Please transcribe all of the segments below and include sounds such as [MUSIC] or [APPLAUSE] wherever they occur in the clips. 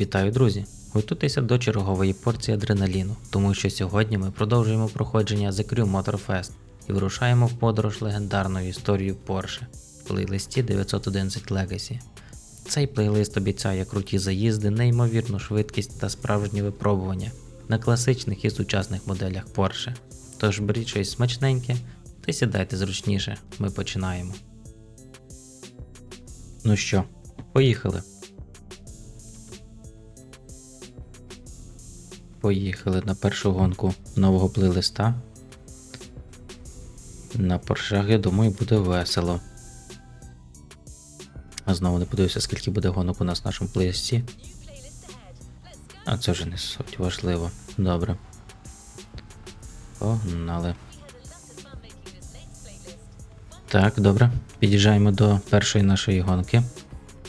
Вітаю, друзі! Готуйтеся до чергової порції адреналіну, тому що сьогодні ми продовжуємо проходження The Crew Motorfest і вирушаємо в подорож легендарною історією Porsche в плейлисті 911 Legacy. Цей плейлист обіцяє круті заїзди, неймовірну швидкість та справжні випробування на класичних і сучасних моделях Porsche. Тож беріть щось смачненьке та сідайте зручніше, ми починаємо. Ну що, поїхали. Поїхали на першу гонку нового плейлиста. На Поршах, я думаю, буде весело. А знову не подивився, скільки буде гонок у нас в нашому плейлисті. А це вже не суть важливо. Добре. Погнали. Так, добре. Під'їжджаємо до першої нашої гонки.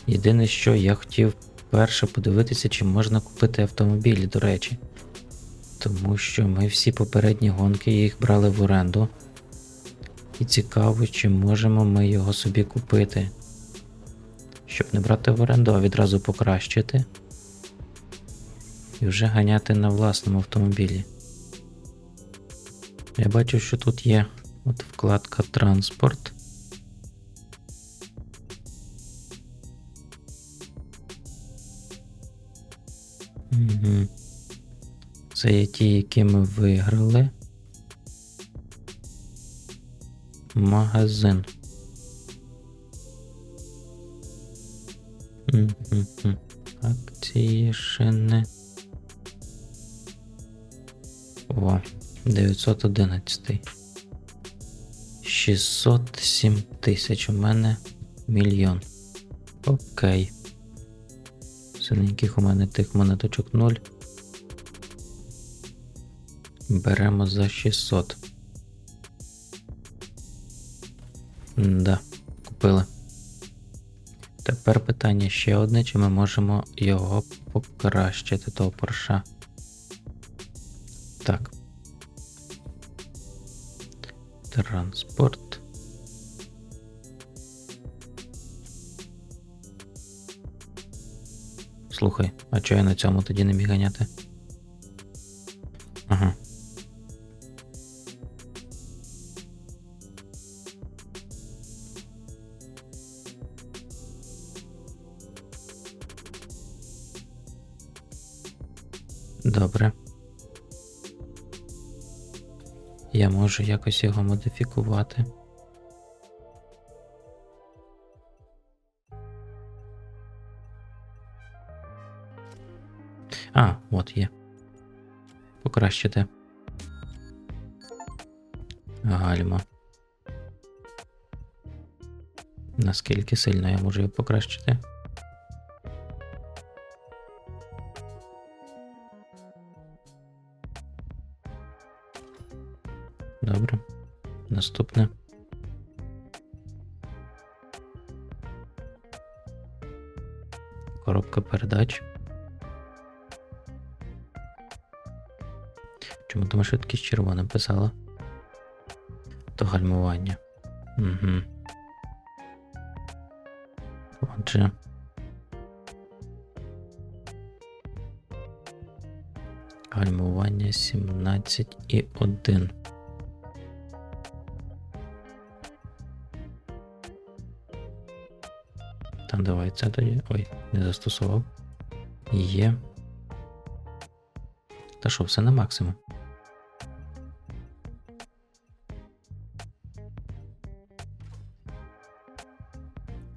Єдине, що я хотів перше подивитися, чи можна купити автомобілі, до речі. Тому що ми всі попередні гонки їх брали в оренду. І цікаво, чи можемо ми його собі купити. Щоб не брати в оренду, а відразу покращити. І вже ганяти на власному автомобілі. Я бачу, що тут є от вкладка транспорт. Угу. Це є ті, які ми виграли. Магазин. Акції ще не. О, 911. 607 тисяч. У мене мільйон. Окей. Синеньких у мене тих монеточок 0. Беремо за 600. Да, купили. Тепер питання ще одне, чи ми можемо його покращити, того порша. Так. Транспорт. Слухай, а чого я на цьому тоді не міг ганяти? Ага. Добре. Я можу якось його модифікувати. А, от є. Покращити. Гальма. Наскільки сильно я можу його покращити? Передач. Чому там швидкість червоним писала? То гальмування. Угу. Отже. Гальмування 17 і 1. Там давай це тоді. Ой, не застосував. Є. Та що, все на максимум.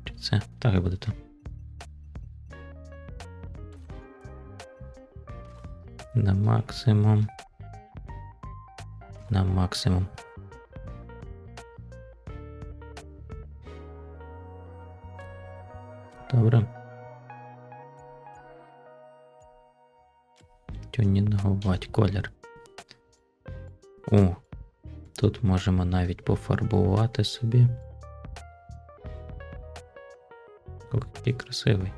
Чи це? Так і буде то. На максимум. На максимум. Колір. О, тут можемо навіть пофарбувати собі. Ох, який красивий.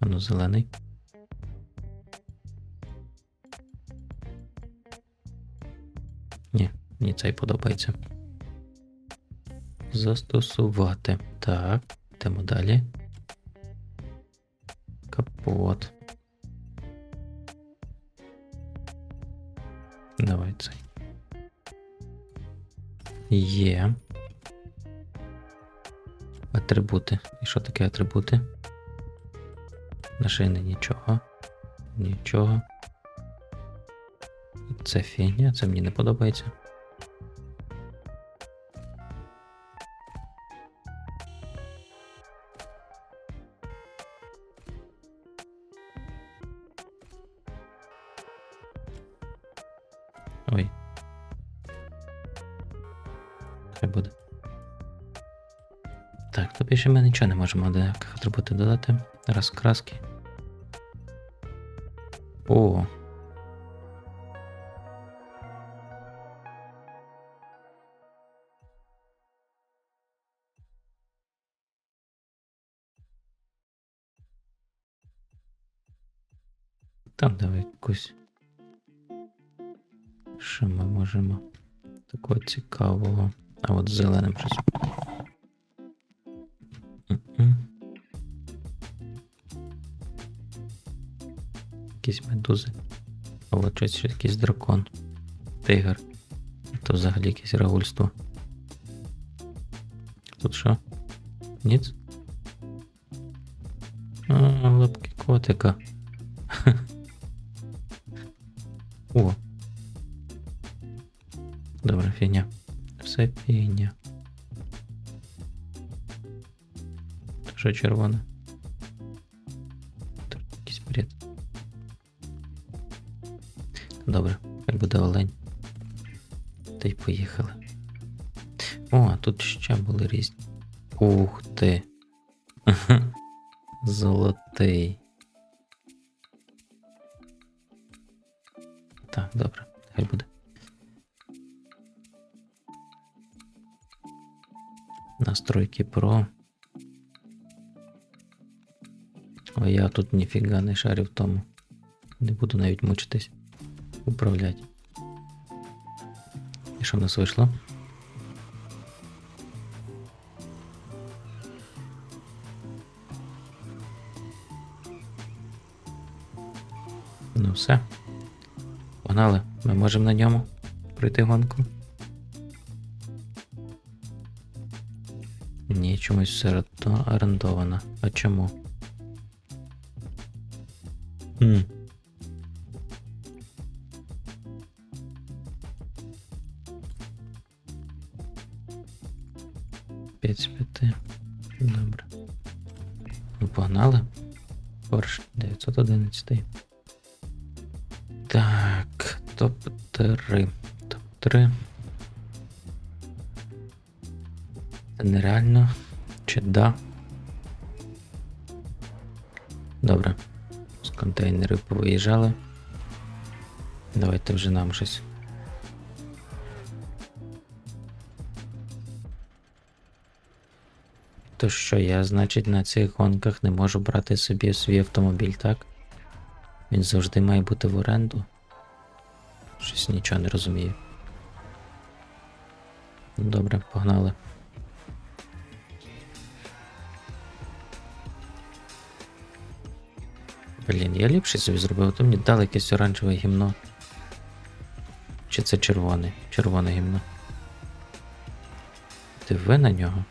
А ну, зелений. Ні, мені цей подобається. Застосувати. Так, йдемо далі. От. Давай цей. Є. Атрибути. І що таке атрибути? Нашини нічого. Нічого. Це фігня, це мені не подобається. Ой. Хай буде. Так, то більше ми нічого не можемо до атрибутів додати. Розкраски. О. такого цікавого. А от з зеленим щось. Якісь медузи. А от щось ще якийсь дракон. Тигр. То взагалі якесь рагульство. Тут що? Ніц? А, лапки котика. Фігня. Все фігня. Що червоне? Тут якийсь бред. Добре, хай буде олень. Та й поїхали. О, а тут ще були різні. Ух ти. [LAUGHS] Золотий. Настройки Pro. О, я тут ніфіга не шарю в тому. Не буду навіть мучитись. Управлять. І що в нас вийшло? Ну все. Погнали. Ми можемо на ньому пройти гонку. Чомусь все орендована. А чому? Повиїжджали. Давайте вже нам щось. То що я, значить, на цих гонках не можу брати собі свій автомобіль, так? Він завжди має бути в оренду. Щось нічого не розумію. Добре, погнали. Блін, я ліпше собі зробив, то мені дали якесь оранжеве гімно. Чи це червоне? Червоне гімно. Диви на нього.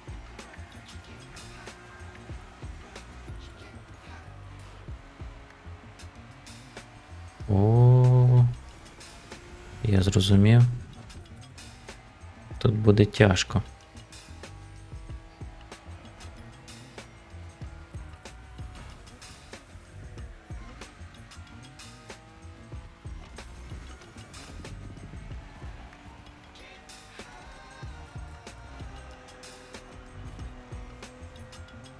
О, я зрозумів. Тут буде тяжко.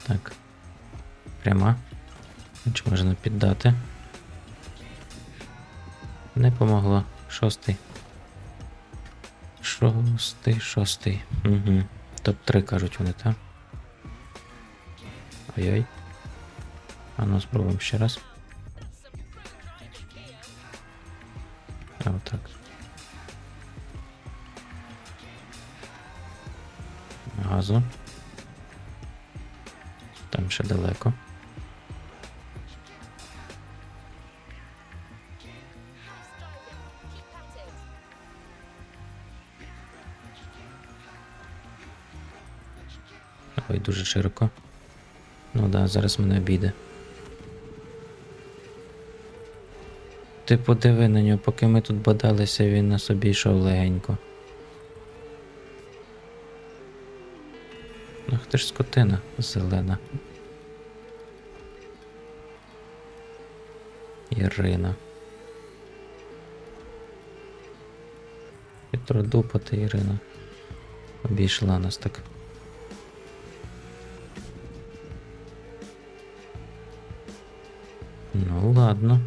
Так. Пряма. Чи можна піддати? Не помогло. Шостий. Шостий, шостий. Угу. Топ-3 кажуть вони, так? Ой-ой. А ну спробуємо ще раз. А отак. Газу. Дуже широко. Ну да, зараз мене обійде. Ти подиви на нього, поки ми тут бодалися, він на собі йшов легенько. Ах ти ж скотина зелена. Ірина. Хитродупата Ірина. Обійшла нас так. Ладно.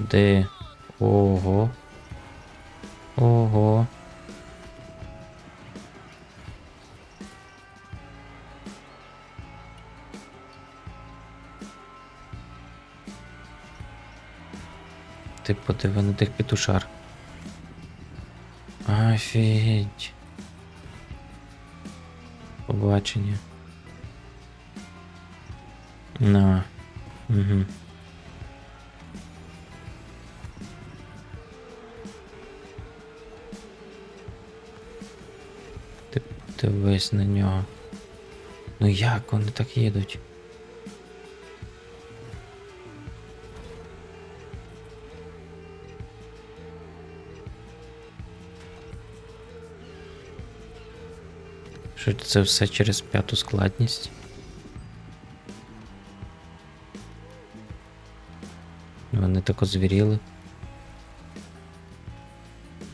Куди? Ого. Ого. Ти подиви на тих петушар. Офігеть. Побачення. На. Угу. Дивись на нього. Ну як вони так їдуть? Що це все через п'яту складність? Вони так озвіріли.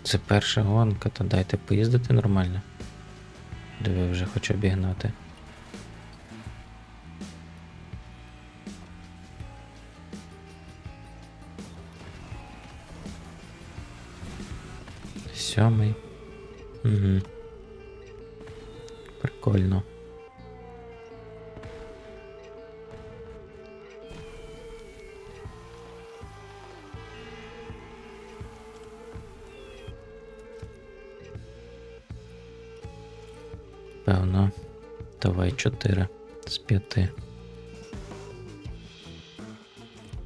Це перша гонка, то дайте поїздити нормально. Диви, вже хочу обігнати. Сьомий. Угу. Прикольно. Певно. Давай 4 з 5.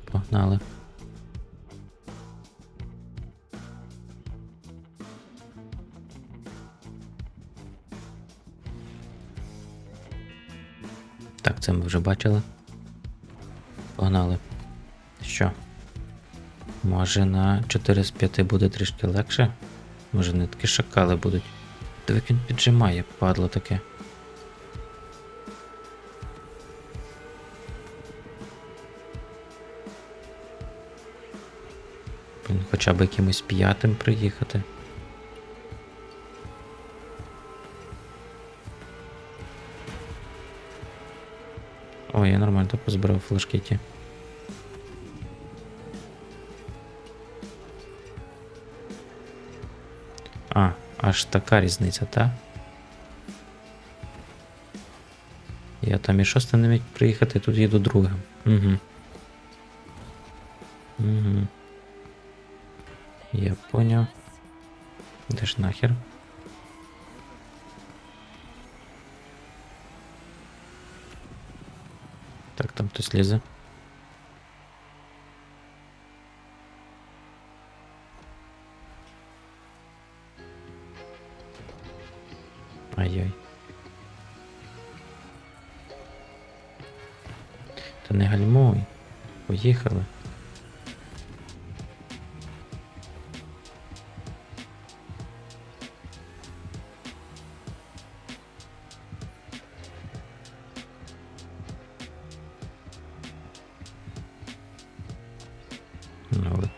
Погнали. Так, це ми вже бачили. Погнали. Що? Може на 4 з 5 буде трішки легше? Може не такі шакали будуть. Диви, як він піджимає, падло таке. Блін, Хоча б якимось п'ятим приїхати. О, я нормально так позбирав флешки ті. Аж така різниця, та? Я там і шостим не міг приїхати, тут їду другим. Угу. Угу. Я понял. Де ж нахер? Так, там хтось лізе.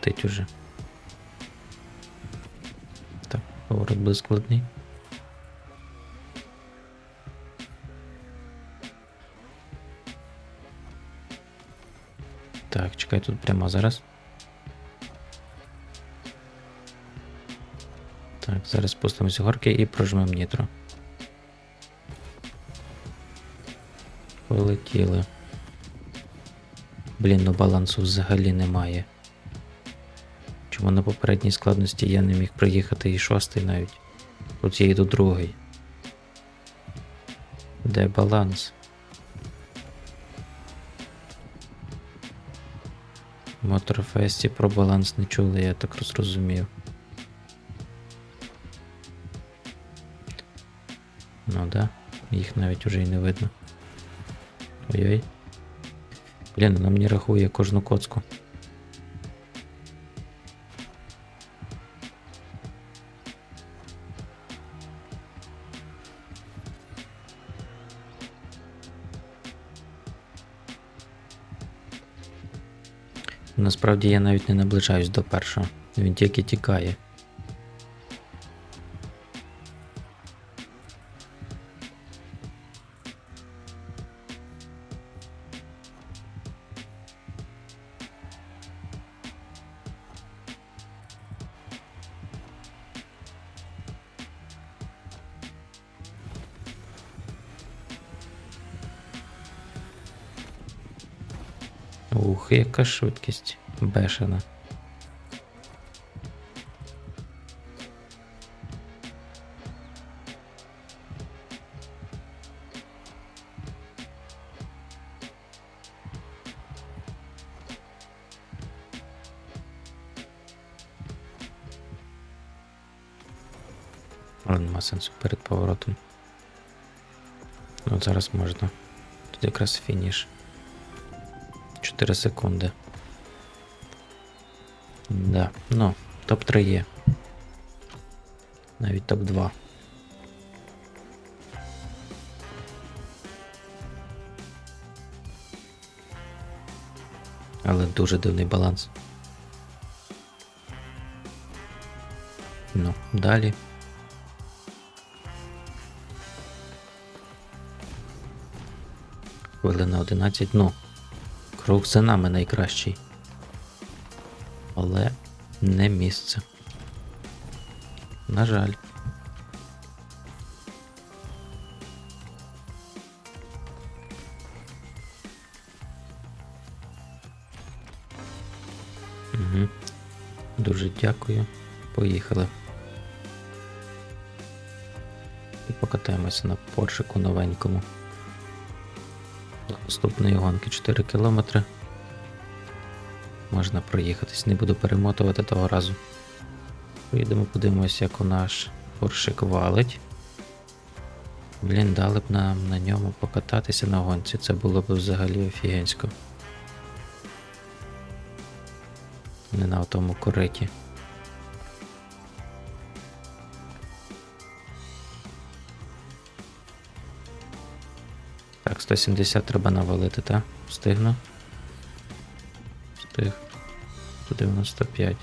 Летить уже. Так, поворот буде складний. Так. Чекай тут прямо зараз. Так, зараз спустимося горки і прожмемо нітро. Полетіли. Блін, ну балансу взагалі немає. Чому на попередній складності я не міг приїхати і шостий навіть. Тут я йду другий. Де баланс? В Моторфесті про баланс не чули, я так зрозумів. Ну да, їх навіть уже і не видно. Ой-ой. Блін, вона мені рахує кожну коцку. Насправді я навіть не наближаюсь до першого. Він тільки тікає. Ух, яка швидкість бешена. Але сенсу перед поворотом. Ну, От зараз можна. Тут якраз фініш. 4 секунди. Да, ну, топ-3 є. Навіть топ-2. Але дуже дивний баланс. Ну, далі. Хвилина 11, ну. Круг за нами найкращий. Але не місце. На жаль. Угу. Дуже дякую. Поїхали. І покатаємося на поршику новенькому. Наступної гонки 4 кілометри. Можна проїхатись, не буду перемотувати того разу. Поїдемо, подивимося, як у наш поршик валить. Блін, дали б нам на ньому покататися на гонці, це було б взагалі офігенсько. Не на тому кориті. 170 треба навалити, так? Встигну. Встиг. 195.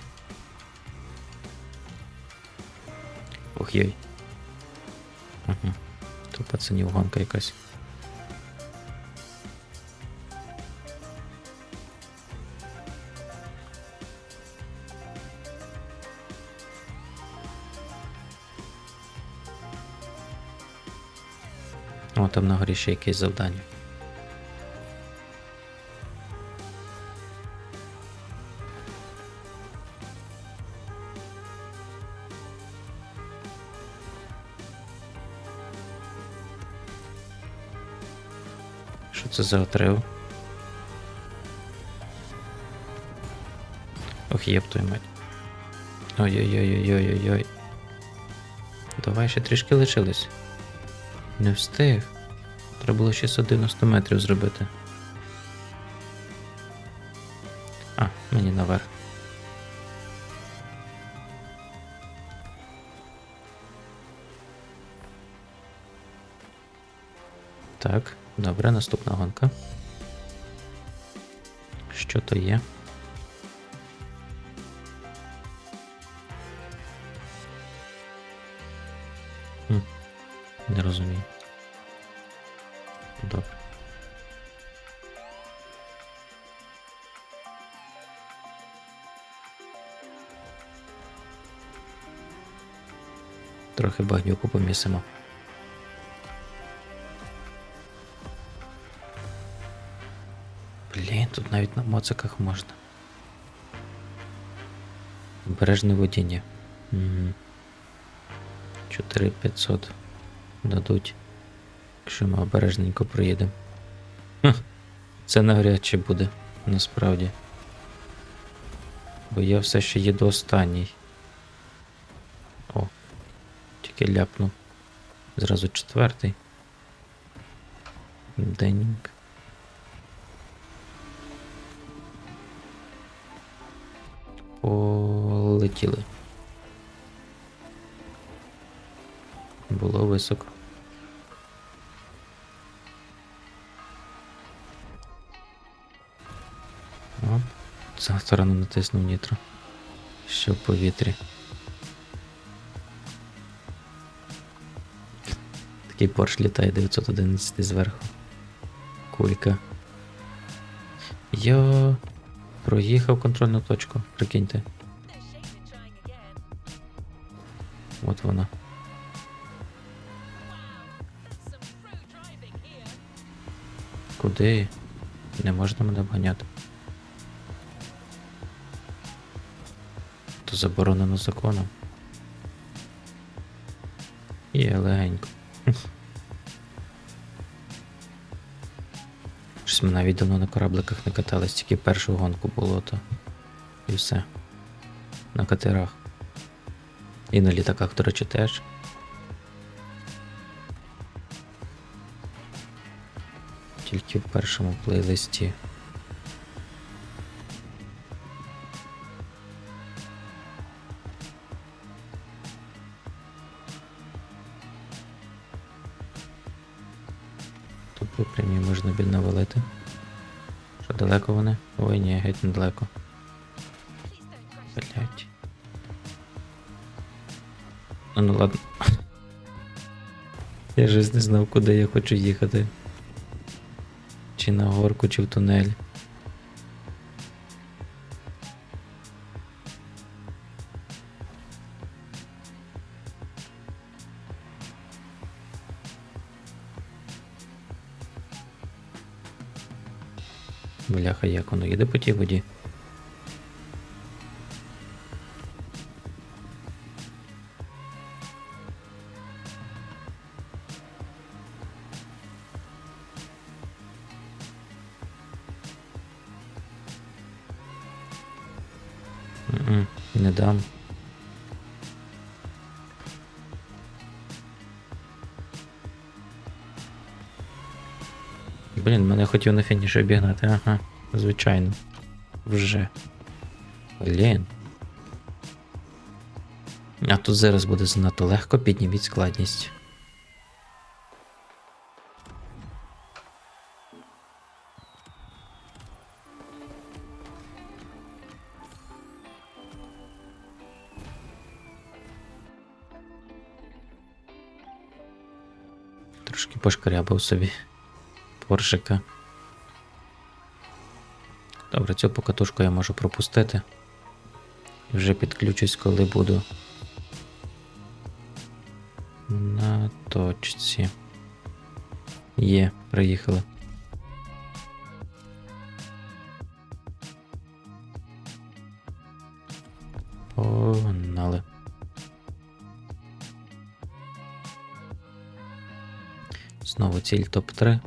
Ох йой. Угу. То пацанів гонка якась. Там на горі ще якесь завдання. Що це за отрив? Ох, єб твою мать. Ой-ой-ой-ой-ой-ой-ой. Давай ще трішки лишилось. Не встиг. Треба було ще 190 метрів зробити. А, мені наверх. Так, добре, наступна гонка. Що то є? Трохи багнюку помісимо. Блін, тут навіть на моциках можна. Обережне водіння. Угу. 4500 дадуть, якщо ми обережненько проїдемо. Це навряд чи буде, насправді. Бо я все ще їду останній. О, тільки ляпнув. Зразу четвертий. Деннінг. Полетіли. Було високо. Оп, за сторону натиснув нітро. Що в повітрі. Такий порш літає 911 зверху. Кулька. Я проїхав контрольну точку, прикиньте. От вона. Куди? Не можна мене обганяти. То заборонено законом. Є легенько. Щось ми навіть давно на корабликах не катались, тільки першу гонку було то. І все. На катерах. І на літаках, до речі, теж. Тільки в першому плейлисті. По можна біль навалити. Що далеко вони? Ой, ні, геть недалеко. Блять. Ну, ну ладно. Я ж не знав, куди я хочу їхати. Чи на горку, чи в тунель. Не дам. Блін, мене хотів на фініші обігнати, ага, звичайно. Вже. Блін. А тут зараз буде занадто легко, підніміть складність. Трошки пошкарябав собі поршика. Добре, цю покатушку я можу пропустити. Вже підключусь, коли буду на точці. Є, приїхали. Погнали. Знову ціль топ-3.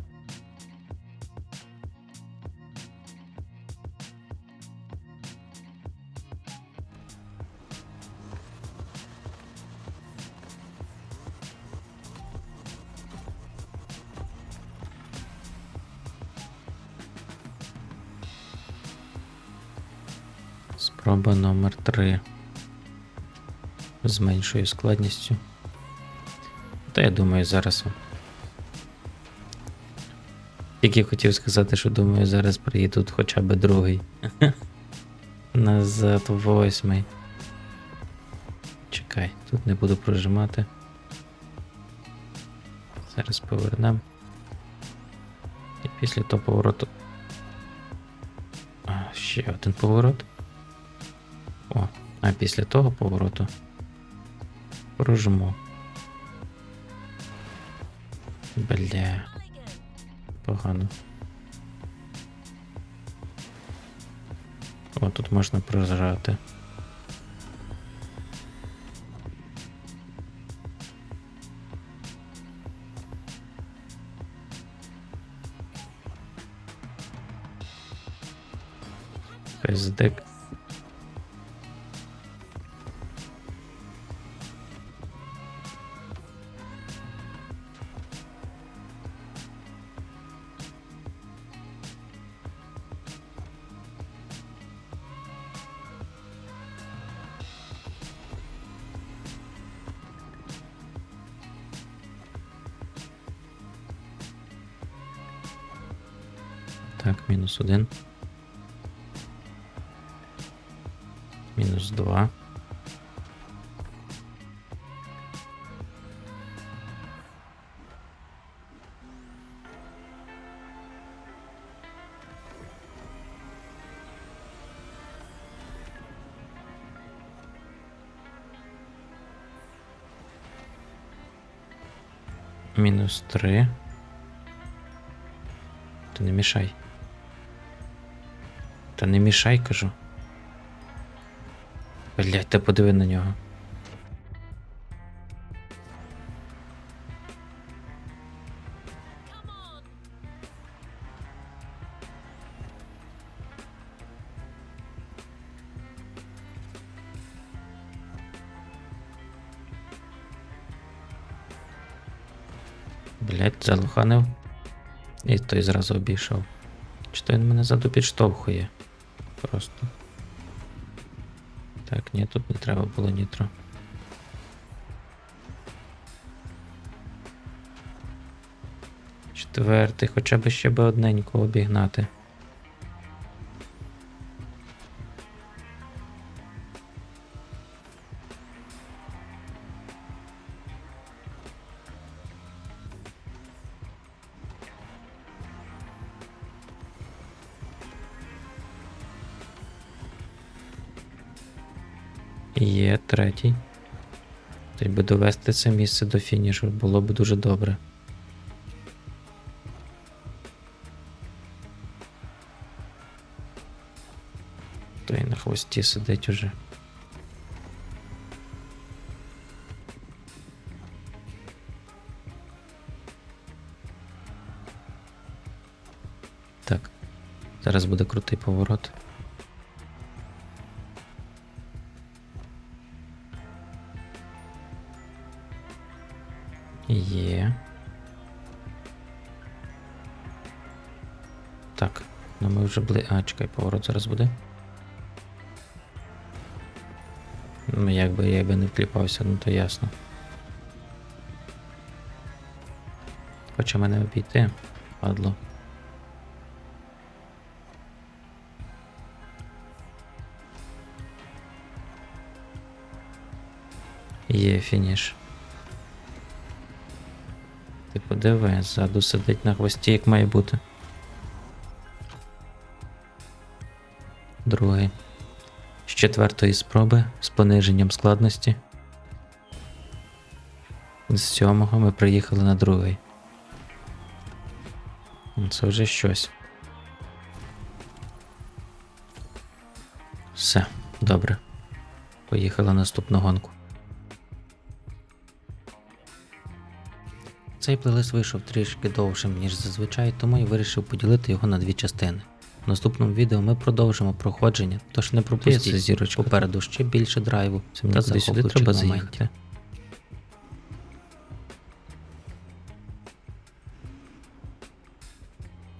Спроба номер 3 з меншою складністю. Та я думаю, зараз. Тільки хотів сказати, що думаю, зараз приїдуть хоча б другий. [LAUGHS] Назад восьмий. Чекай, тут не буду прожимати. Зараз повернемо. І після того повороту. А, ще один поворот. О, а після того повороту прожму. Бля. Погано. О, тут можна прожати. Пиздик. Так, мінус один. Мінус два. Мінус три. Та не мішай. Та не мішай, кажу. Блять, ти подиви на нього. Блять, залуханив. І той зразу обійшов. Чи то він мене ззаду підштовхує? Просто. Так, ні, тут не треба було нітро. Четвертий, хоча б ще би одненько обігнати. Довести це місце до фінішу було б дуже добре. Той на хвості сидить уже. Так. Зараз буде крутий поворот. Вже бли. А, чекай, поворот зараз буде. Ну, якби я би не вкліпався, ну то ясно. Хоче мене обійти, падло. Є фініш. Ти подиви, ззаду сидить на хвості, як має бути. Четвертої спроби з пониженням складності. З сьомого ми приїхали на другий. Це вже щось. Все, добре. Поїхали наступну гонку. Цей плейлист вийшов трішки довшим, ніж зазвичай, тому я вирішив поділити його на дві частини. В наступному відео ми продовжимо проходження, тож не пропустіть зірочку попереду ще більше драйву. Та захоплюючих моментів.